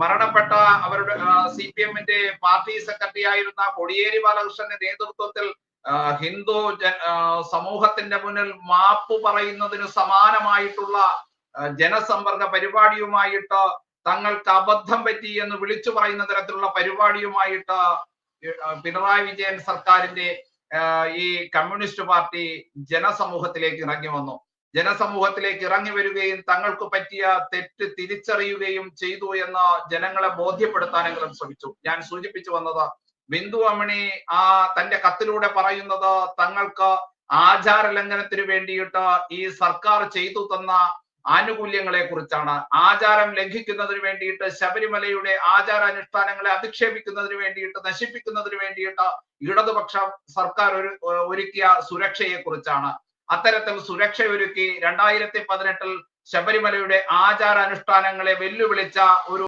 മരണപ്പെട്ട അവരുടെ C P എമ്മിന്റെ പാർട്ടി സെക്രട്ടറി ആയിരുന്ന കൊടിയേരി ബാലകൃഷ്ണന്റെ നേതൃത്വത്തിൽ ഹിന്ദു സമൂഹത്തിന്റെ മുന്നിൽ മാപ്പ് പറയുന്നതിന് സമാനമായിട്ടുള്ള ജനസമ്പർക്ക പരിപാടിയുമായിട്ട് തങ്ങൾക്ക് അബദ്ധം പറ്റി എന്ന് വിളിച്ചു പറയുന്ന തരത്തിലുള്ള പരിപാടിയുമായിട്ട് പിണറായി വിജയൻ സർക്കാരിന്റെ ഈ കമ്മ്യൂണിസ്റ്റ് പാർട്ടി ജനസമൂഹത്തിലേക്ക് ഇറങ്ങി വന്നു. ജനസമൂഹത്തിലേക്ക് ഇറങ്ങി വരികയും തങ്ങൾക്ക് പറ്റിയ തെറ്റ് തിരിച്ചറിയുകയും ചെയ്തു എന്ന് ജനങ്ങളെ ബോധ്യപ്പെടുത്താനെങ്കിലും ശ്രമിച്ചു. ഞാൻ സൂചിപ്പിച്ചു വന്നത് ബിന്ദു അമ്മണി ആ തന്റെ കത്തിലൂടെ പറയുന്നത് തങ്ങൾക്ക് ആചാര ലംഘനത്തിന് വേണ്ടിയിട്ട് ഈ സർക്കാർ ചെയ്തു തന്ന ആനുകൂല്യങ്ങളെ കുറിച്ചാണ്. ആചാരം ലംഘിക്കുന്നതിന് വേണ്ടിയിട്ട് ശബരിമലയുടെ ആചാരാനുഷ്ഠാനങ്ങളെ അധിക്ഷേപിക്കുന്നതിന് വേണ്ടിയിട്ട് നശിപ്പിക്കുന്നതിന് വേണ്ടിയിട്ട് ഇടതുപക്ഷ സർക്കാർ ഒരു ഒരുക്കിയ സുരക്ഷയെ കുറിച്ചാണ് അത്തരത്തിൽ സുരക്ഷ ഒരുക്കി രണ്ടായിരത്തി പതിനെട്ടിൽ ശബരിമലയുടെ ആചാരാനുഷ്ഠാനങ്ങളെ വെല്ലുവിളിച്ച ഒരു